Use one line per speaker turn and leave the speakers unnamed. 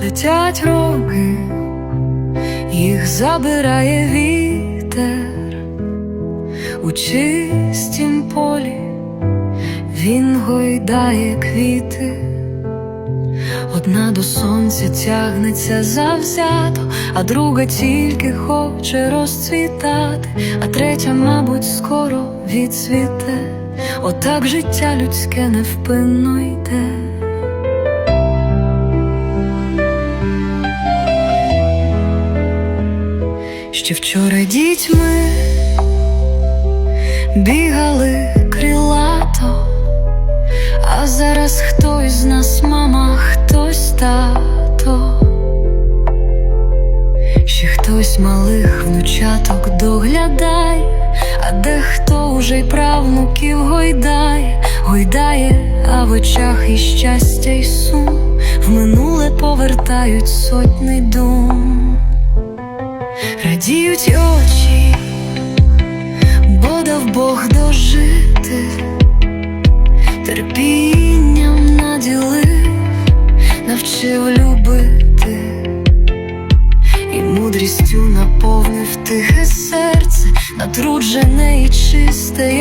летять роки, їх забирає вітер у чистім полі, він гойдає квіти. Одна до сонця тягнеться завзято, а друга тільки хоче розцвітати, а третя, мабуть, скоро відцвіте. Отак життя людське невпинно йде. Ще вчора дітьми бігали крилато. А зараз хтось з нас мама, хтось тато, ще хтось малих внучаток доглядає, а дехто уже й правнуків гойдає, гойдає, а в очах і щастя, і сум. В минуле повертають сотни дум, радіють очі, бо дав Бог дожити. Терпінням наділив, навчив любити. І мудрістю наповнив тихе серце, натруджене і чисте,